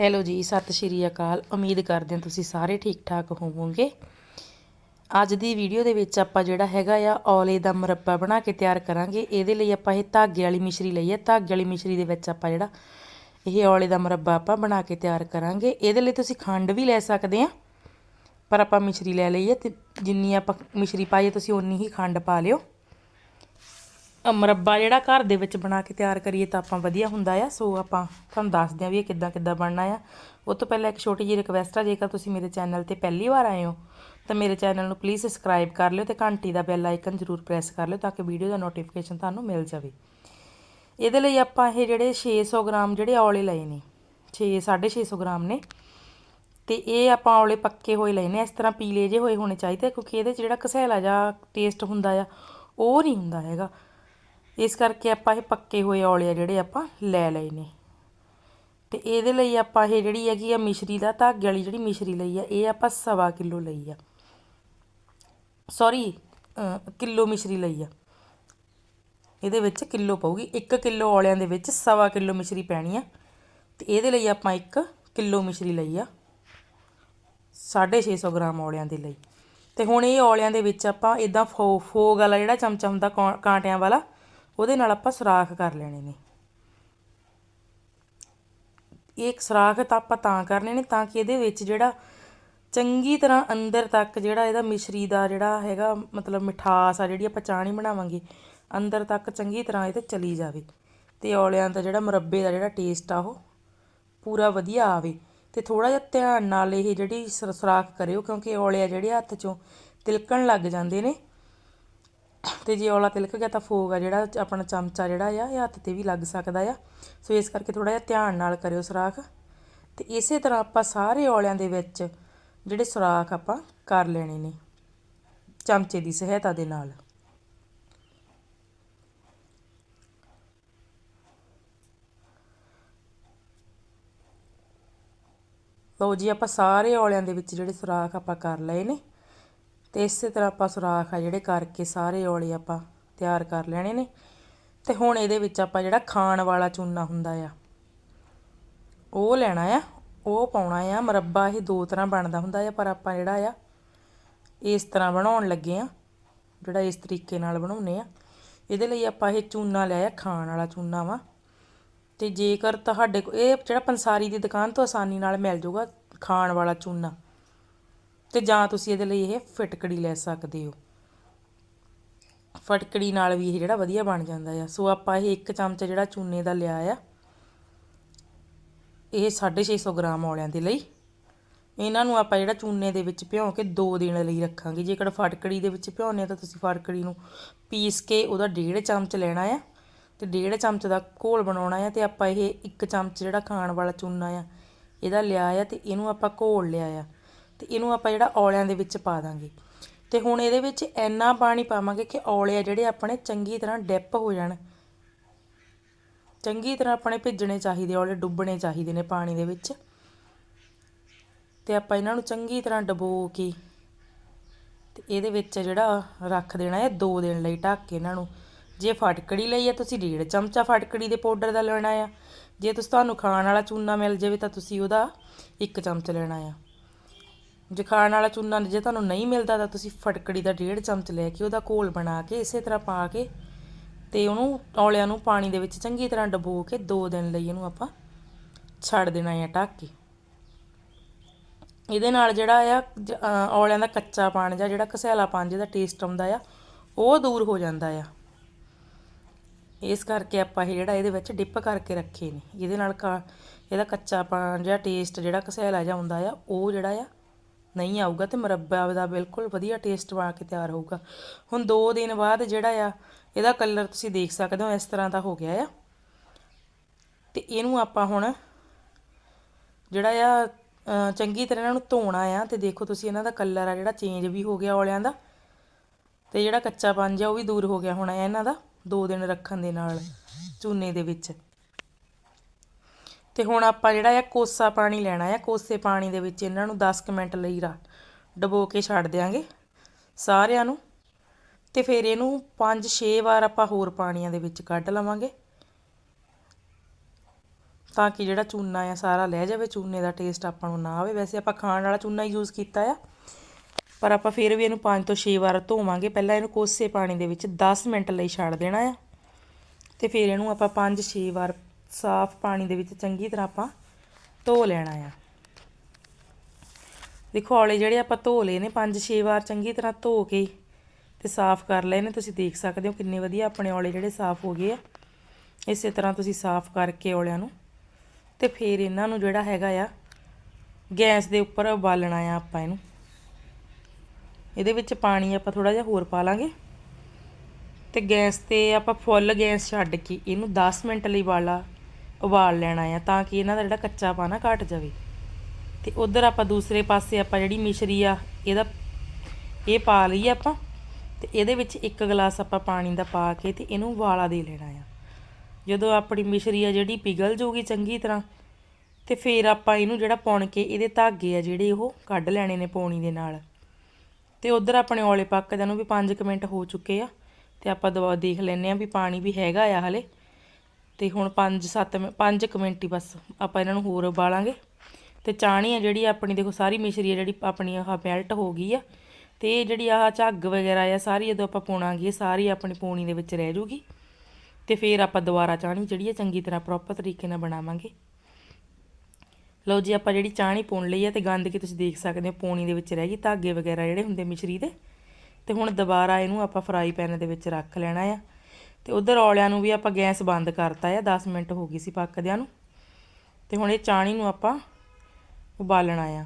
Hello ਜੀ, ਸਤਿ ਸ਼੍ਰੀ ਅਕਾਲ। ਉਮੀਦ ਕਰਦੇ ਹਾਂ ਤੁਸੀਂ ਸਾਰੇ ਠੀਕ ਠਾਕ ਹੋਵੋਗੇ। ਅੱਜ ਦੀ ਵੀਡੀਓ ਦੇ ਵਿੱਚ ਆਪਾਂ ਜਿਹੜਾ ਹੈਗਾ ਆ, ਔਲੇ ਦਾ ਮੁਰੱਬਾ ਬਣਾ ਕੇ ਤਿਆਰ ਕਰਾਂਗੇ। ਇਹਦੇ ਲਈ ਆਪਾਂ ਇਹ ਧਾਗੇ ਵਾਲੀ ਮਿਸ਼ਰੀ ਲਈ ਹੈ ਧਾਗੇ ਵਾਲੀ ਮਿਸ਼ਰੀ ਦੇ ਵਿੱਚ ਆਪਾਂ ਜਿਹੜਾ ਇਹ ਔਲੇ ਦਾ ਮੁਰੱਬਾ ਆਪਾਂ ਬਣਾ ਕੇ ਤਿਆਰ ਕਰਾਂਗੇ। ਇਹਦੇ ਲਈ ਤੁਸੀਂ ਖੰਡ ਵੀ ਲੈ ਸਕਦੇ ਆ, ਪਰ ਆਪਾਂ ਮਿਸ਼ਰੀ ਲੈ ਲਈ ਹੈ ਤੇ ਜਿੰਨੀ ਆਪਾਂ ਮਿਸ਼ਰੀ ਪਾਈਏ ਤੁਸੀਂ ਉਨੀ ਹੀ ਖੰਡ ਪਾ ਲਿਓ। ਮੁਰੱਬਾ ਜਿਹੜਾ ਘਰ ਦੇ ਵਿੱਚ ਬਣਾ ਕੇ ਤਿਆਰ ਕਰੀਏ ਤਾਂ ਆਪਾਂ ਵਧੀਆ ਹੁੰਦਾ ਆ। ਸੋ ਆਪਾਂ ਤੁਹਾਨੂੰ ਦੱਸਦੇ ਹਾਂ ਵੀ ਇਹ ਕਿੱਦਾਂ ਕਿੱਦਾਂ ਬਣਨਾ ਆ। ਉਹ ਤੋਂ ਪਹਿਲਾਂ ਇੱਕ ਛੋਟੀ ਜਿਹੀ ਰਿਕਵੈਸਟ ਆ, ਜੇਕਰ ਤੁਸੀਂ ਮੇਰੇ ਚੈਨਲ ਤੇ ਪਹਿਲੀ ਵਾਰ ਆਏ ਹੋ, ਤਾਂ ਮੇਰੇ ਚੈਨਲ ਨੂੰ ਪਲੀਜ਼ ਸਬਸਕ੍ਰਾਈਬ ਕਰ ਲਿਓ ਤੇ ਘੰਟੀ ਦਾ ਬੈਲ ਆਈਕਨ ਜ਼ਰੂਰ ਪ੍ਰੈਸ ਕਰ ਲਿਓ ਤਾਂ ਕਿ ਵੀਡੀਓ ਦਾ ਨੋਟੀਫਿਕੇਸ਼ਨ ਤੁਹਾਨੂੰ ਮਿਲ ਜਾਵੇ। ਇਹਦੇ ਲਈ ਆਪਾਂ ਇਹ ਜਿਹੜੇ 600 ਗ੍ਰਾਮ ਜਿਹੜੇ ਔਲੇ ਲਏ ਨੇ 6 650 ਗ੍ਰਾਮ ਨੇ। ਤੇ ਇਹ ਆਪਾਂ ਔਲੇ ਪੱਕੇ ਹੋਏ ਲਏ ਨੇ, ਇਸ ਤਰ੍ਹਾਂ ਪੀਲੇ ਜੇ ਹੋਏ ਹੋਣੇ ਚਾਹੀਦੇ ਕਿਉਂਕਿ ਇਹਦੇ 'ਚ ਜਿਹੜਾ ਕਸੈਲਾ ਜਾਂ ਟੇਸਟ ਹੁੰਦਾ ਆ, ਉਹ ਨਹੀਂ ਹੁੰਦਾ ਹੈਗਾ। ਇਸ ਕਰਕੇ ਆਪਾਂ ਇਹ ਪੱਕੇ ਹੋਏ ਔਲੇ ਆ ਜਿਹੜੇ ਆਪਾਂ ਲੈ ਲਏ ਨੇ। ਤੇ ਇਹਦੇ ਲਈ ਆਪਾਂ ਇਹ ਜਿਹੜੀ ਹੈਗੀ ਆ ਮਿਸ਼ਰੀ ਦਾ, ਧਾਗੇ ਵਾਲੀ ਜਿਹੜੀ ਮਿਸ਼ਰੀ ਲਈ ਆ, ਇਹ ਆਪਾਂ ਸਵਾ ਕਿਲੋ ਲਈ ਆ। ਸੌਰੀ ਕਿਲੋ ਮਿਸ਼ਰੀ ਲਈ ਆ। ਇਹਦੇ ਵਿੱਚ ਕਿਲੋ ਪਊਗੀ। 1 ਕਿਲੋ ਔਲਿਆਂ ਦੇ ਵਿੱਚ ਸਵਾ ਕਿਲੋ ਮਿਸ਼ਰੀ ਪੈਣੀ ਆ। ਤੇ ਇਹਦੇ ਲਈ ਆਪਾਂ 1 ਕਿਲੋ ਮਿਸ਼ਰੀ ਲਈ ਆ। 650 ਗ੍ਰਾਮ ਔਲਿਆਂ ਦੇ ਲਈ। ਤੇ ਹੁਣ ਇਹ ਔਲਿਆਂ ਦੇ ਵਿੱਚ ਆਪਾਂ ਇਦਾਂ ਫੋ, ਫੋਗ ਵਾਲਾ ਜਿਹੜਾ ਚਮਚਾ ਹੁੰਦਾ ਕੌ- ਕਾਂਟਿਆਂ ਵਾਲਾ ਉਹਦੇ ਨਾਲ ਆਪਾਂ ਸੁਰਾਖ ਕਰ ਲੈਣੇ ਨੇ। ਇਹ ਸੁਰਾਖ ਤਾਂ ਆਪਾਂ ਤਾਂ ਕਰਨੇ ਨੇ ਤਾਂ ਕਿ ਇਹਦੇ ਵਿੱਚ ਜਿਹੜਾ ਚੰਗੀ ਤਰ੍ਹਾਂ ਅੰਦਰ ਤੱਕ ਜਿਹੜਾ ਇਹਦਾ ਮਿਸ਼ਰੀ ਦਾ ਜਿਹੜਾ ਹੈਗਾ, ਮਤਲਬ ਮਿਠਾਸ ਆ ਜਿਹੜੀ ਆਪਾਂ ਚਾਣੀ ਬਣਾਵਾਂਗੇ, ਅੰਦਰ ਤੱਕ ਚੰਗੀ ਤਰ੍ਹਾਂ ਇਹ ਤੇ ਚਲੀ ਜਾਵੇ। ਤੇ ਔਲਿਆਂ ਦਾ ਜਿਹੜਾ ਮੁਰੱਬੇ ਦਾ ਜਿਹੜਾ ਟੇਸਟ ਆ ਉਹ ਪੂਰਾ ਵਧੀਆ ਆਵੇ। ਤੇ ਥੋੜਾ ਜਿਹਾ ਧਿਆਨ ਨਾਲ ਇਹ ਜਿਹੜੀ ਸੁਰ- ਸੁਰਾਖ ਕਰਿਓ, ਕਿਉਂਕਿ ਔਲੇ ਆ ਜਿਹੜੇ ਹੱਥ 'ਚੋਂ ਤਿਲਕਣ ਲੱਗ ਜਾਂਦੇ ਨੇ ਤੇ ਜੇ ਔਲਾ ਤਿਲਕ ਗਿਆ ਤਾਂ ਫੋਗ ਆ ਜਿਹੜਾ ਆਪਣਾ ਚਮਚਾ ਜਿਹੜਾ ਆ, ਇਹ ਹੱਥ ਤੇ ਵੀ ਲੱਗ ਸਕਦਾ ਆ। ਸੋ ਇਸ ਕਰਕੇ ਥੋੜਾ ਜਿਹਾ ਧਿਆਨ ਨਾਲ ਕਰਿਓ ਸੁਰਾਖ। ਤੇ ਇਸੇ ਤਰ੍ਹਾਂ ਆਪਾਂ ਸਾਰੇ ਔਲਿਆਂ ਦੇ ਵਿੱਚ ਜਿਹੜੇ ਸੁਰਾਖ ਆਪਾਂ ਕਰ ਲੈਣੇ ਨੇ, ਚਮਚੇ ਦੀ ਸਹਾਇਤਾ ਦੇ ਨਾਲ। ਲਓ ਜੀ, ਆਪਾਂ ਸਾਰੇ ਔਲਿਆਂ ਦੇ ਵਿੱਚ ਜਿਹੜੇ ਸੁਰਾਖ ਆਪਾਂ ਕਰ ਲਏ ਨੇ। ਤੇ ਇਸੇ ਤਰ੍ਹਾਂ ਆਪਾਂ ਸੁਰਾਖ ਆ ਜਿਹੜੇ ਕਰਕੇ ਸਾਰੇ ਔਲੇ ਆਪਾਂ ਤਿਆਰ ਕਰ ਲੈਣੇ ਨੇ। ਤੇ ਹੁਣ ਇਹਦੇ ਵਿੱਚ ਆਪਾਂ ਜਿਹੜਾ ਖਾਣ ਵਾਲਾ ਚੂਨਾ ਹੁੰਦਾ ਆ, ਉਹ ਲੈਣਾ ਆ, ਉਹ ਪਾਉਣਾ ਆ। ਮਰੱਬਾ ਇਹ ਦੋ ਤਰ੍ਹਾਂ ਬਣਦਾ ਹੁੰਦਾ ਆ, ਪਰ ਆਪਾਂ ਜਿਹੜਾ ਆ, ਇਸ ਤਰ੍ਹਾਂ ਬਣਾਉਣ ਲੱਗੇ ਆ, ਜਿਹੜਾ ਇਸ ਤਰੀਕੇ ਨਾਲ ਬਣਾਉਨੇ ਆ। ਇਹਦੇ ਲਈ ਆਪਾਂ ਇਹ ਚੂਨਾ ਲਿਆ ਖਾਣ ਵਾਲਾ ਚੂਨਾ ਵਾ। ਤੇ ਜੇਕਰ ਤੁਹਾਡੇ ਕੋਲ ਇਹ ਜਿਹੜਾ ਪੰਸਾਰੀ ਦੀ ਦੁਕਾਨ ਤੋਂ ਆਸਾਨੀ ਨਾਲ ਮਿਲ ਜਾਊਗਾ ਖਾਣ ਵਾਲਾ ਚੂਨਾ। ਤੇ ਜਾਂ ਤੁਸੀਂ ਇਹਦੇ ਲਈ ਇਹ ਫਟਕੜੀ ਲੈ ਸਕਦੇ ਹੋ। ਫਟਕੜੀ ਨਾਲ ਵੀ ਇਹ ਜਿਹੜਾ ਵਧੀਆ ਬਣ ਜਾਂਦਾ ਆ। ਸੋ ਆਪਾਂ ਇਹ ਇੱਕ ਚਮਚ ਜਿਹੜਾ ਚੂਨੇ ਦਾ ਲਿਆ ਆ, ਇਹ 650 ਗ੍ਰਾਮ ਔਲਿਆਂ ਦੇ ਲਈ। ਇਹਨਾਂ ਨੂੰ ਆਪਾਂ ਜਿਹੜਾ ਚੂਨੇ ਦੇ ਵਿੱਚ ਭਿਉਂ ਕੇ 2 ਦਿਨ ਲਈ ਰੱਖਾਂਗੇ। ਜੇਕਰ ਫਟਕੜੀ ਦੇ ਵਿੱਚ ਭਿਉਣੇ ਤਾਂ ਤੁਸੀਂ ਫਟਕੜੀ ਨੂੰ ਪੀਸ ਕੇ ਉਹਦਾ ਡੇਢ ਚਮਚ ਲੈਣਾ ਆ ਤੇ ਡੇਢ ਚਮਚ ਦਾ ਘੋਲ ਬਣਾਉਣਾ ਆ ਤੇ ਆਪਾਂ ਇਹ ਇੱਕ ਚਮਚ ਜਿਹੜਾ ਖਾਣ ਵਾਲਾ ਚੂਨਾ ਆ, ਇਹਦਾ ਲਿਆ ਆ ਤੇ ਇਹਨੂੰ ਆਪਾਂ ਘੋਲ ਲਿਆ ਆ। ਤੇ ਇਹਨੂੰ ਆਪਾਂ ਜਿਹੜਾ ਔਲਿਆਂ ਦੇ ਵਿੱਚ ਪਾ ਦਾਂਗੇ। ਤੇ ਹੁਣ ਇਹਦੇ ਵਿੱਚ ਇੰਨਾ ਪਾਣੀ ਪਾਵਾਂਗੇ ਕਿ ਔਲੇ ਆ ਜਿਹੜੇ ਆਪਣੇ ਚੰਗੀ ਤਰ੍ਹਾਂ ਡਿਪ ਹੋ ਜਾਣ। ਚੰਗੀ ਤਰ੍ਹਾਂ ਆਪਣੇ ਭਿੱਜਣੇ ਚਾਹੀਦੇ ਔਲੇ ਡੁੱਬਣੇ ਚਾਹੀਦੇ ਨੇ ਪਾਣੀ ਦੇ ਵਿੱਚ। ਤੇ ਆਪਾਂ ਇਹਨਾਂ ਨੂੰ ਚੰਗੀ ਤਰ੍ਹਾਂ ਡਬੋ ਕੇ ਤੇ ਇਹਦੇ ਵਿੱਚ ਜਿਹੜਾ ਰੱਖ ਦੇਣਾ ਹੈ 2 ਦਿਨ ਲਈ ਢੱਕ ਕੇ ਇਹਨਾਂ ਨੂੰ। ਜੇ ਫਟਕੜੀ ਲਈ ਹੈ ਤੁਸੀਂ ਡੇਢ ਚਮਚਾ ਫਟਕੜੀ ਦੇ ਪਾਊਡਰ ਦਾ ਲੈਣਾ ਆ। ਜੇ ਤੁਸੀਂ ਤੁਹਾਨੂੰ ਖਾਣ ਵਾਲਾ ਚੂਨਾ ਮਿਲ ਜਾਵੇ ਤਾਂ ਤੁਸੀਂ ਉਹਦਾ 1 ਚਮਚ ਲੈਣਾ ਆ। ਜਖਾਣ ਵਾਲਾ ਚੂਨਾ ਜੇ ਤੁਹਾਨੂੰ ਨਹੀਂ ਮਿਲਦਾ ਤਾਂ ਤੁਸੀਂ ਫਟਕੜੀ ਦਾ ਡੇਢ ਚਮਚ ਲੈ ਕੇ ਉਹਦਾ ਘੋਲ ਬਣਾ ਕੇ ਇਸੇ ਤਰ੍ਹਾਂ ਪਾ ਕੇ ਤੇ ਉਹਨੂੰ ਔਲਿਆਂ ਨੂੰ ਪਾਣੀ ਦੇ ਵਿੱਚ ਚੰਗੀ ਤਰ੍ਹਾਂ ਡਬੋ ਕੇ 2 ਦਿਨ ਲਈ ਇਹਨੂੰ ਆਪਾਂ ਛੱਡ ਦੇਣਾ ਹੈ ਢੱਕ ਕੇ ਇਹਦੇ ਨਾਲ ਜਿਹੜਾ ਆ, ਜ- ਔਲਿਆਂ ਦਾ ਕੱਚਾ ਪਾਣ ਜਾਂ ਜਿਹੜਾ ਕਸੈਲਾਪਣ ਜਿਹਦਾ ਟੇਸਟ ਆਉਂਦਾ ਆ, ਉਹ ਦੂਰ ਹੋ ਜਾਂਦਾ ਆ। ਇਸ ਕਰਕੇ ਆਪਾਂ ਇਹ ਜਿਹੜਾ ਇਹਦੇ ਵਿੱਚ ਡਿਪ ਕਰਕੇ ਰੱਖੇ ਨੇ। ਇਹਦੇ ਨਾਲ ਕਾ, ਇਹਦਾ ਕੱਚਾ ਪਾਣ ਜਾਂ ਟੇਸਟ ਜਿਹੜਾ ਕਸੈਲਾ ਜਿਹਾ ਹੁੰਦਾ ਆ, ਉਹ ਜਿਹੜਾ ਆ ਨਹੀਂ ਆਊਗਾ ਤੇ ਮੁਰੱਬਾ ਦਾ ਬਿਲਕੁਲ ਵਧੀਆ ਟੇਸਟ ਬਣਾ ਕੇ ਤਿਆਰ ਹੋਊਗਾ। ਹੁਣ 2 ਦਿਨ ਬਾਅਦ ਜਿਹੜਾ ਆ, ਇਹਦਾ ਕਲਰ ਤੁਸੀਂ ਦੇਖ ਸਕਦੇ ਹੋ, ਇਸ ਤਰ੍ਹਾਂ ਦਾ ਹੋ ਗਿਆ ਆ। ਤੇ ਇਹਨੂੰ ਆਪਾਂ ਹੁਣ ਜਿਹੜਾ ਆ ਚੰਗੀ ਤਰ੍ਹਾਂ ਇਹਨਾਂ ਨੂੰ ਧੋਣਾ ਆ ਤੇ ਦੇਖੋ ਤੁਸੀਂ ਇਹਨਾਂ ਦਾ ਕਲਰ ਆ ਜਿਹੜਾ ਚੇਂਜ ਵੀ ਹੋ ਗਿਆ ਔਲਿਆਂ ਦਾ। ਤੇ ਜਿਹੜਾ ਕੱਚਾ ਪੰਜ ਆ ਉਹ ਵੀ ਦੂਰ ਹੋ ਗਿਆ ਹੋਣਾ ਇਹਨਾਂ ਦਾ 2 ਦਿਨ ਰੱਖਣ ਦੇ ਨਾਲ, ਚੂਨੇ ਦੇ ਵਿੱਚ। ਤੇ ਹੁਣ ਆਪਾਂ ਜਿਹੜਾ ਆ ਕੋਸਾ ਪਾਣੀ ਲੈਣਾ ਆ ਕੋਸੇ ਪਾਣੀ ਦੇ ਵਿੱਚ ਇਹਨਾਂ ਨੂੰ 10 ਕੁ ਮਿੰਟ ਲਈ ਰਾ, ਡਬੋ ਕੇ ਛੱਡ ਦਿਆਂਗੇ ਸਾਰਿਆਂ ਨੂੰ। ਤੇ ਫਿਰ ਇਹਨੂੰ 5-6 ਵਾਰ ਆਪਾਂ ਹੋਰ ਪਾਣੀਆਂ ਦੇ ਵਿੱਚ ਕੱਢ ਲਵਾਂਗੇ। ਤਾਂ ਕਿ ਜਿਹੜਾ ਚੂਨਾ ਆ, ਸਾਰਾ ਲੈ ਜਾਵੇ, ਚੂਨੇ ਦਾ ਟੇਸਟ ਆਪਾਂ ਨੂੰ ਨਾ ਆਵੇ। ਵੈਸੇ ਆਪਾਂ ਖਾਣ ਵਾਲਾ ਚੂਨਾ ਹੀ ਯੂਜ਼ ਕੀਤਾ ਆ। ਪਰ ਆਪਾਂ ਫਿਰ ਵੀ ਇਹਨੂੰ 5 ਤੋਂ 6 ਵਾਰ ਧੋਵਾਂਗੇ। ਪਹਿਲਾਂ ਇਹਨੂੰ ਕੋਸੇ ਪਾਣੀ ਦੇ ਵਿੱਚ 10 ਮਿੰਟ ਲਈ ਛੱਡ ਦੇਣਾ ਆ। ਤੇ ਫਿਰ ਇਹਨੂੰ ਆਪਾਂ 5-6 ਵਾਰ ਸਾਫ਼ ਪਾਣੀ ਦੇ ਵਿੱਚ ਚੰਗੀ ਤਰ੍ਹਾਂ ਆਪਾਂ ਧੋ ਲੈਣਾ ਆ। ਦੇਖੋ ਔਲੇ ਜਿਹੜੇ ਆਪਾਂ ਧੋ ਲਏ ਨੇ 5-6 ਵਾਰ ਚੰਗੀ ਤਰ੍ਹਾਂ ਧੋ ਕੇ ਤੇ ਸਾਫ਼ ਕਰ ਲਏ ਨੇ, ਤੁਸੀਂ ਦੇਖ ਸਕਦੇ ਹੋ ਕਿੰਨੇ ਵਧੀਆ ਆਪਣੇ ਔਲੇ ਜਿਹੜੇ ਸਾਫ਼ ਹੋ ਗਏ ਆ। ਇਸੇ ਤਰ੍ਹਾਂ ਤੁਸੀਂ ਸਾਫ਼ ਕਰਕੇ ਔਲਿਆਂ ਨੂੰ ਤੇ ਫਿਰ ਇਹਨਾਂ ਨੂੰ ਜਿਹੜਾ ਹੈਗਾ ਆ, ਗੈਸ ਦੇ ਉੱਪਰ ਉਬਾਲਣਾ ਆ ਆਪਾਂ ਇਹਨੂੰ। ਇਹਦੇ ਵਿੱਚ ਪਾਣੀ ਆਪਾਂ ਥੋੜਾ ਜਿਹਾ ਹੋਰ ਪਾ ਲਾਂਗੇ। ਤੇ ਗੈਸ ਤੇ ਆਪਾਂ ਫੁੱਲ ਗੈਸ ਛੱਡ ਕੇ ਇਹਨੂੰ 10 ਮਿੰਟ ਲਈ ਵਾਲਾ ਉਬਾਲ ਲੈਣਾ ਆ ਤਾਂ ਕਿ ਇਹਨਾਂ ਦਾ ਜਿਹੜਾ ਕੱਚਾ ਪਾਣਾ ਘਟ ਜਾਵੇ। ਤੇ ਉਧਰ ਆਪਾਂ ਦੂਸਰੇ ਪਾਸੇ ਆਪਾਂ ਜਿਹੜੀ ਮਿਸ਼ਰੀ ਆ, ਇਹਦਾ ਇਹ ਪਾ ਲਈ ਆਪਾਂ, ਤੇ ਇਹਦੇ ਵਿੱਚ ਇੱਕ ਗਲਾਸ ਆਪਾਂ ਪਾਣੀ ਦਾ ਪਾ ਕੇ ਤੇ ਇਹਨੂੰ ਵਾਲਾ ਦੇ ਲੈਣਾ ਆ। ਜਦੋਂ ਆਪਣੀ ਮਿਸ਼ਰੀ ਆ ਜਿਹੜੀ ਪਿਘਲ ਜੂਗੀ ਚੰਗੀ ਤਰ੍ਹਾਂ, ਤੇ ਫਿਰ ਆਪਾਂ ਇਹਨੂੰ ਜਿਹੜਾ ਪੁਣ ਕੇ ਇਹਦੇ ਧਾਗੇ ਆ ਜਿਹੜੇ ਉਹ ਕੱਢ ਲੈਣੇ ਨੇ ਪੌਣੀ ਦੇ ਨਾਲ। ਤੇ ਉਧਰ ਆਪਣੇ ਔਲੇ ਪੱਕਦਿਆਂ ਨੂੰ ਵੀ 5 ਮਿੰਟ ਹੋ ਚੁੱਕੇ ਆ, ਤੇ ਆਪਾਂ ਦਵਾ ਦੇਖ ਲੈਨੇ ਆ ਵੀ ਪਾਣੀ ਵੀ ਹੈਗਾ ਆ ਹਲੇ। ਤੇ ਹੁਣ 5-7 5 ਮਿੰਟ ਹੀ ਬਸ ਆਪਾਂ ਇਹਨਾਂ ਨੂੰ ਹੋਰ ਉਬਾਲਾਂਗੇ। ਤੇ ਚਾਹਣੀ ਆ ਜਿਹੜੀ ਆਪਣੀ, ਦੇਖੋ ਸਾਰੀ ਮਿਸ਼ਰੀ ਆ ਜਿਹੜੀ ਆਪਣੀ ਆਹ ਮੈਲਟ ਹੋ ਗਈ ਆ। ਤੇ ਇਹ ਜਿਹੜੀ ਆਹ ਝੱਗ ਵਗੈਰਾ ਆ, ਸਾਰੀ ਜਦੋਂ ਆਪਾਂ ਪਾਉਣਾਂਗੇ ਸਾਰੀ ਆਪਣੀ ਪੂਣੀ ਦੇ ਵਿੱਚ ਰਹਿ ਜੂਗੀ। ਤੇ ਫਿਰ ਆਪਾਂ ਦੁਬਾਰਾ ਚਾਹਣੀ ਜਿਹੜੀ ਆ ਚੰਗੀ ਤਰ੍ਹਾਂ ਪ੍ਰੋਪਰ ਤਰੀਕੇ ਨਾਲ ਬਣਾਵਾਂਗੇ। ਲਓ ਜੀ, ਆਪਾਂ ਜਿਹੜੀ ਚਾਹਣੀ ਪੁਣ ਲਈ ਆ ਤੇ ਗੰਦ ਕੀ ਤੁਸੀਂ ਦੇਖ ਸਕਦੇ ਹੋ, ਪੌਣੀ ਦੇ ਵਿੱਚ ਰਹਿ ਗਈ, ਧਾਗੇ ਵਗੈਰਾ ਜਿਹੜੇ ਹੁੰਦੇ ਮਿਸ਼ਰੀ ਦੇ। ਤੇ ਹੁਣ ਦੁਬਾਰਾ ਇਹਨੂੰ ਆਪਾਂ ਫਰਾਈ ਪੈਨ ਦੇ ਵਿੱਚ ਰੱਖ ਲੈਣਾ ਆ। ਤੇ ਉਧਰ ਔਲਿਆਂ ਨੂੰ ਵੀ ਆਪਾਂ ਗੈਸ ਬੰਦ ਕਰਤਾ ਆ 10 ਮਿੰਟ ਹੋ ਗਈ ਸੀ ਪੱਕਦਿਆਂ ਨੂੰ। ਤੇ ਹੁਣ ਇਹ ਚਾਣੀ ਨੂੰ ਆਪਾਂ ਉਬਾਲਣਾ ਆ।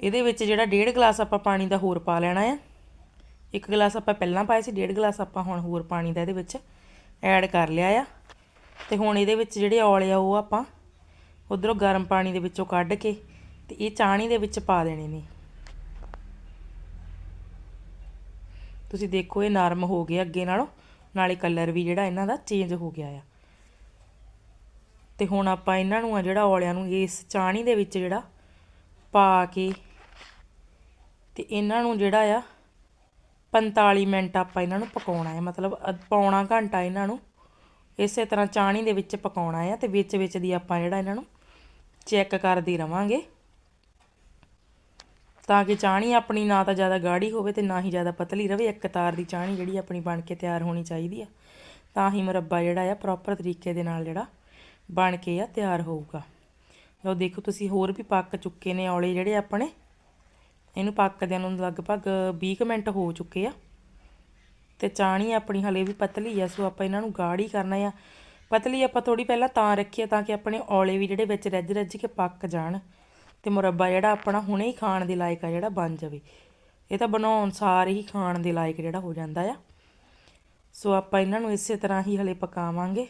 ਇਹਦੇ ਵਿੱਚ ਜਿਹੜਾ ਡੇਢ ਗਲਾਸ ਆਪਾਂ ਪਾਣੀ ਦਾ ਹੋਰ ਪਾ ਲੈਣਾ ਆ। ਇੱਕ ਗਲਾਸ ਆਪਾਂ ਪਹਿਲਾਂ ਪਾਇਆ ਸੀ, ਡੇਢ ਗਲਾਸ ਆਪਾਂ ਹੁਣ ਹੋਰ ਪਾਣੀ ਦਾ ਇਹਦੇ ਵਿੱਚ ਐਡ ਕਰ ਲਿਆ ਆ। ਤੇ ਹੁਣ ਇਹਦੇ ਵਿੱਚ ਜਿਹੜੇ ਔਲੇ ਆ, ਉਹ ਆਪਾਂ ਉਧਰੋਂ ਗਰਮ ਪਾਣੀ ਦੇ ਵਿੱਚੋਂ ਕੱਢ ਕੇ ਤੇ ਇਹ ਚਾਣੀ ਦੇ ਵਿੱਚ ਪਾ ਦੇਣੇ ਨੇ। ਤੁਸੀਂ ਦੇਖੋ ਇਹ ਨਰਮ ਹੋ ਗਏ ਅੱਗੇ ਨਾਲੋਂ, ਨਾਲੇ ਕਲਰ ਵੀ ਜਿਹੜਾ ਇਹਨਾਂ ਦਾ ਚੇਂਜ ਹੋ ਗਿਆ ਆ। ਤੇ ਹੁਣ ਆਪਾਂ ਇਹਨਾਂ ਨੂੰ ਆ ਜਿਹੜਾ ਔਲਿਆਂ ਨੂੰ ਇਸ ਚਾਣੀ ਦੇ ਵਿੱਚ ਜਿਹੜਾ ਪਾ ਕੇ ਤੇ ਇਹਨਾਂ ਨੂੰ ਜਿਹੜਾ ਆ 45 ਮਿੰਟ ਆਪਾਂ ਇਹਨਾਂ ਨੂੰ ਪਕਾਉਣਾ ਹੈ। ਮਤਲਬ ਪੌਣਾ ਘੰਟਾ ਇਹਨਾਂ ਨੂੰ ਇਸੇ ਤਰ੍ਹਾਂ ਚਾਣੀ ਦੇ ਵਿੱਚ ਪਕਾਉਣਾ ਹੈ ਤੇ ਵਿੱਚ ਵਿੱਚ ਦੀ ਆਪਾਂ ਜਿਹੜਾ ਇਹਨਾਂ ਨੂੰ ਚੈੱਕ ਕਰਦੇ ਰਵਾਂਗੇ। ਤਾਂ ਕਿ ਚਾਣੀ ਆਪਣੀ ਨਾ ਤਾਂ ਜ਼ਿਆਦਾ ਗਾੜੀ ਹੋਵੇ ਤੇ ਨਾ ਹੀ ਜ਼ਿਆਦਾ ਪਤਲੀ ਰਵੇ, ਇੱਕ ਤਾਰ ਦੀ ਚਾਣੀ ਜਿਹੜੀ ਆਪਣੀ ਬਣ ਕੇ ਤਿਆਰ ਹੋਣੀ ਚਾਹੀਦੀ ਆ। ਤਾਂ ਹੀ ਮੁਰੱਬਾ ਜਿਹੜਾ ਆ ਪ੍ਰੋਪਰ ਤਰੀਕੇ ਦੇ ਨਾਲ ਜਿਹੜਾ ਬਣ ਕੇ ਆ, ਤਿਆਰ ਹੋਊਗਾ। ਲਓ ਦੇਖੋ ਤੁਸੀਂ ਹੋਰ ਵੀ ਪੱਕ ਚੁੱਕੇ ਨੇ ਔਲੇ ਜਿਹੜੇ ਆਪਣੇ। ਇਹਨੂੰ ਪੱਕਦਿਆਂ ਨੂੰ ਲਗਭਗ 20 ਕੁ ਮਿੰਟ ਹੋ ਚੁੱਕੇ ਆ। ਤੇ ਚਾਣੀ ਆਪਣੀ ਹਲੇ ਵੀ ਪਤਲੀ ਆ, ਸੋ ਆਪਾਂ ਇਹਨਾਂ ਨੂੰ ਗਾੜੀ ਕਰਨਾ ਆ। ਪਤਲੀ ਆਪਾਂ ਥੋੜੀ ਪਹਿਲਾਂ ਤਾਂ ਰੱਖੀਏ ਤਾਂ ਕਿ ਆਪਣੇ ਔਲੇ ਵੀ ਜਿਹੜੇ ਵਿੱਚ ਰੱਜ ਰੱਜ ਕੇ ਪੱਕ ਜਾਣ। ਤੇ ਮੁਰੱਬਾ ਜਿਹੜਾ ਆਪਣਾ ਹੁਣੇ ਹੀ ਖਾਣ ਦੇ ਲਾਇਕ ਆ ਜਿਹੜਾ ਬਣ ਜਾਵੇ। ਇਹ ਤਾਂ ਬਣਾਉਣ ਸਾਰ ਹੀ ਖਾਣ ਦੇ ਲਾਇਕ ਜਿਹੜਾ ਹੋ ਜਾਂਦਾ ਆ। ਸੋ ਆਪਾਂ ਇਹਨਾਂ ਨੂੰ ਇਸੇ ਤਰ੍ਹਾਂ ਹੀ ਹਲੇ ਪਕਾਵਾਂਗੇ।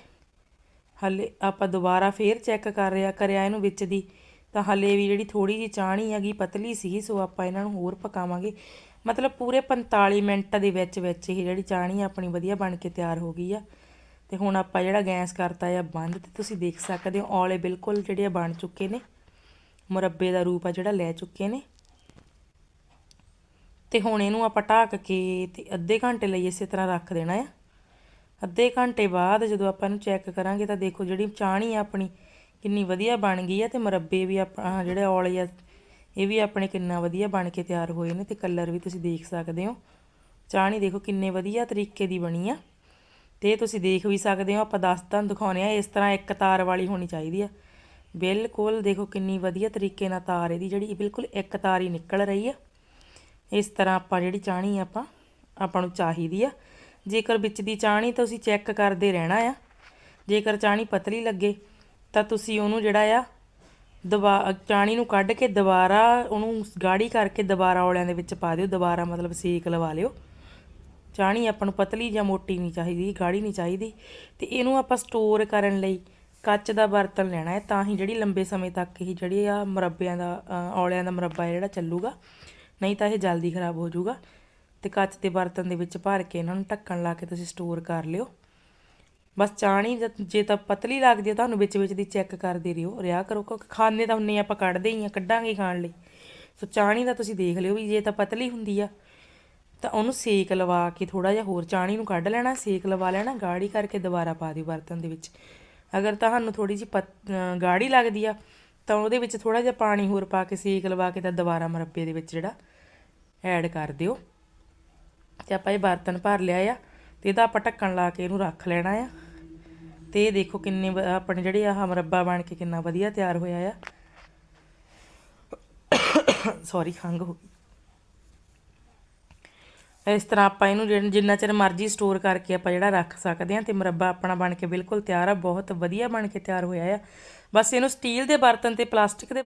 ਹਲੇ ਆਪਾਂ ਦੁਬਾਰਾ ਫੇਰ ਚੈੱਕ ਕਰ ਰਿਆ, ਕਰਿਆ ਇਹਨੂੰ ਵਿੱਚ ਦੀ। ਤਾਂ ਹਲੇ ਵੀ ਜਿਹੜੀ ਥੋੜੀ ਜੀ ਚਾਹਣੀ ਹੈਗੀ, ਪਤਲੀ ਸੀ ਸੋ ਆਪਾਂ ਇਹਨਾਂ ਨੂੰ ਹੋਰ ਪਕਾਵਾਂਗੇ। ਮਤਲਬ ਪੂਰੇ 45 ਮਿੰਟ ਦੇ ਵਿੱਚ ਵਿੱਚ ਇਹ ਜਿਹੜੀ ਚਾਣੀ ਆਪਣੀ ਵਧੀਆ ਬਣ ਕੇ ਤਿਆਰ ਹੋ ਗਈ ਆ। ਤੇ ਹੁਣ ਆਪਾਂ ਜਿਹੜਾ ਗੈਸ ਕਰਤਾ ਆ ਬੰਦ, ਤੇ ਤੁਸੀਂ ਦੇਖ ਸਕਦੇ ਹੋ, ਔਲੇ ਬਿਲਕੁਲ ਜਿਹੜੇ ਆ ਬਣ ਚੁੱਕੇ ਨੇ। ਮੁਰੱਬੇ ਦਾ ਰੂਪ ਆ ਜਿਹੜਾ ਲੈ ਚੁੱਕੇ ਨੇ। ਤੇ ਹੁਣ ਇਹਨੂੰ ਆਪਾਂ ਢੱਕ ਕੇ ਤੇ ਅੱਧੇ ਘੰਟੇ ਲਈ ਇਸੇ ਤਰ੍ਹਾਂ ਰੱਖ ਦੇਣਾ ਆ। ਅੱਧੇ ਘੰਟੇ ਬਾਅਦ ਜਦੋਂ ਆਪਾਂ ਇਹਨੂੰ ਚੈੱਕ ਕਰਾਂਗੇ ਤਾਂ ਦੇਖੋ ਜਿਹੜੀ ਚਾਣੀ ਆ ਆਪਣੀ ਕਿੰਨੀ ਵਧੀਆ ਬਣ ਗਈ ਆ ਤੇ ਮੁਰੱਬੇ ਵੀ ਆਪਾਂ ਜਿਹੜੇ ਔਲੇ ਆ, ਇਹ ਵੀ ਆਪਣੇ ਕਿੰਨਾ ਵਧੀਆ ਬਣ ਕੇ ਤਿਆਰ ਹੋਏ ਨੇ ਤੇ ਕਲਰ ਵੀ ਤੁਸੀਂ ਦੇਖ ਸਕਦੇ ਹੋ। ਚਾਣੀ ਦੇਖੋ ਕਿੰਨੇ ਵਧੀਆ ਤਰੀਕੇ ਦੀ ਬਣੀ ਆ। ਤੇ ਇਹ ਤੁਸੀਂ ਦੇਖ ਵੀ ਸਕਦੇ ਹੋ, ਆਪਾਂ ਦੱਸ ਤਾਂ ਦਿਖਾਉਨੇ ਆ, ਇਸ ਤਰ੍ਹਾਂ ਇੱਕ ਤਾਰ ਵਾਲੀ ਹੋਣੀ ਚਾਹੀਦੀ ਆ। ਬਿਲਕੁਲ ਦੇਖੋ ਕਿੰਨੀ ਵਧੀਆ ਤਰੀਕੇ ਨਾਲ ਤਾਰ ਇਹਦੀ ਜਿਹੜੀ ਬਿਲਕੁਲ ਇੱਕ ਤਾਰ ਹੀ ਨਿਕਲ ਰਹੀ ਆ। ਇਸ ਤਰ੍ਹਾਂ ਆਪਾਂ ਜਿਹੜੀ ਚਾਹਣੀ ਆਪਾਂ ਆਪਾਂ ਨੂੰ ਚਾਹੀਦੀ ਆ। ਜੇਕਰ ਵਿੱਚ ਦੀ ਚਾਹਣੀ ਤਾਂ ਤੁਸੀਂ ਚੈੱਕ ਕਰਦੇ ਰਹਿਣਾ ਆ। ਜੇਕਰ ਚਾਹਣੀ ਪਤਲੀ ਲੱਗੇ ਤਾਂ ਤੁਸੀਂ ਉਹਨੂੰ ਜਿਹੜਾ ਆ ਦਬਾ ਚਾਣੀ ਨੂੰ ਕੱਢ ਕੇ ਦੁਬਾਰਾ ਉਹਨੂੰ ਗਾੜੀ ਕਰਕੇ ਦੁਬਾਰਾ ਔਲਿਆਂ ਦੇ ਵਿੱਚ ਪਾ ਦਿਓ। ਦੁਬਾਰਾ ਮਤਲਬ ਸੇਕ ਲਵਾ ਲਿਓ। ਚਾਣੀ ਆਪਾਂ ਨੂੰ ਪਤਲੀ ਜਾਂ ਮੋਟੀ ਨਹੀਂ ਚਾਹੀਦੀ, ਗਾੜੀ ਨਹੀਂ ਚਾਹੀਦੀ। ਤੇ ਇਹਨੂੰ ਆਪਾਂ ਸਟੋਰ ਕਰਨ ਲਈ ਕੱਚ ਦਾ ਬਰਤਨ ਲੈਣਾ ਹੈ, ਤਾਂ ਹੀ ਜਿਹੜੀ ਲੰਬੇ ਸਮੇਂ ਤੱਕ ਹੀ ਜਿਹੜੀ ਆ ਮੁਰੱਬਿਆਂ ਦਾ ਔਲਿਆਂ ਦਾ ਮੁਰੱਬਾ ਜਿਹੜਾ ਚੱਲੂਗਾ, ਨਹੀਂ ਤਾਂ ਇਹ ਜਲਦੀ ਖਰਾਬ ਹੋ ਜਾਊਗਾ। ਤੇ ਕੱਚ ਦੇ ਬਰਤਨ ਦੇ ਵਿੱਚ ਭਰ ਕੇ ਇਹਨਾਂ ਨੂੰ ਢੱਕਣ ਲਾ ਕੇ ਤੁਸੀਂ ਸਟੋਰ ਕਰ ਲਿਓ। ਬਸ ਚਾਣੀ ਜੇ ਤਾਂ ਪਤਲੀ ਲੱਗਦੀ ਹੈ ਤੁਹਾਨੂੰ ਵਿੱਚ ਵਿੱਚ ਦੀ ਚੈੱਕ ਕਰਦੇ ਰਹੋ ਰਿਆ ਕਰੋ, ਕਿਉਂਕਿ ਖਾਣੇ ਤਾਂ ਉਨੇ ਆਪਾਂ ਕੱਢਦੇ ਹੀ ਆ, ਕੱਢਾਂਗੇ ਖਾਣ ਲਈ। ਸੋ ਚਾਣੀ ਦਾ ਤੁਸੀਂ ਦੇਖ ਲਿਓ ਵੀ ਜੇ ਤਾਂ ਪਤਲੀ ਹੁੰਦੀ ਆ, ਤਾਂ ਉਹਨੂੰ ਸੇਕ ਲਵਾ ਕੇ ਥੋੜਾ ਜਿਹਾ ਹੋਰ ਚਾਣੀ ਨੂੰ ਕੱਢ ਲੈਣਾ, ਸੇਕ ਲਵਾ ਲੈਣਾ, ਗਾੜੀ ਕਰਕੇ ਦੁਬਾਰਾ ਪਾ ਦਿਓ ਬਰਤਨ ਦੇ ਵਿੱਚ। ਅਗਰ ਤੁਹਾਨੂੰ ਥੋੜੀ ਜਿਹੀ ਪਤ- ਗਾੜੀ ਲੱਗਦੀ ਆ, ਤਾਂ ਉਹਦੇ ਵਿੱਚ ਥੋੜਾ ਜਿਹਾ ਪਾਣੀ ਹੋਰ ਪਾ ਕੇ ਸੇਕ ਲਵਾ ਕੇ ਤਾਂ ਦੁਬਾਰਾ ਮੁਰੱਬੇ ਦੇ ਵਿੱਚ ਜਿਹੜਾ ਐਡ ਕਰ ਦਿਓ। ਤੇ ਆਪਾਂ ਇਹ ਬਰਤਨ ਭਰ ਲਿਆ ਆ ਤੇ ਇਹਦਾ ਆਪਾਂ ਢੱਕਣ ਲਾ ਕੇ ਇਹਨੂੰ ਰੱਖ ਲੈਣਾ ਆ। ਤੇ ਇਹ ਦੇਖੋ ਕਿੰਨੇ ਵ- ਆਪਣੇ ਜਿਹੜੇ ਆਹ ਮੁਰੱਬਾ ਬਣ ਕੇ ਕਿੰਨਾ ਵਧੀਆ ਤਿਆਰ ਹੋਇਆ ਆ। ਸੌਰੀ ਖੰਗ ਹੋ ਗਈ। ਇਸ ਤਰ੍ਹਾਂ ਆਪਾਂ ਇਹਨੂੰ ਜਿੰਨ- ਜਿੰਨਾ ਚਿਰ ਮਰਜ਼ੀ ਸਟੋਰ ਕਰਕੇ ਆਪਾਂ ਜਿਹੜਾ ਰੱਖ ਸਕਦੇ ਹਾਂ ਤੇ ਮੁਰੱਬਾ ਆਪਣਾ ਬਣ ਕੇ ਬਿਲਕੁਲ ਤਿਆਰ ਆ, ਬਹੁਤ ਵਧੀਆ ਬਣ ਕੇ ਤਿਆਰ ਹੋਇਆ ਆ। ਬਸ ਇਹਨੂੰ ਸਟੀਲ ਦੇ ਬਰਤਨ ਤੇ ਪਲਾਸਟਿਕ ਦੇ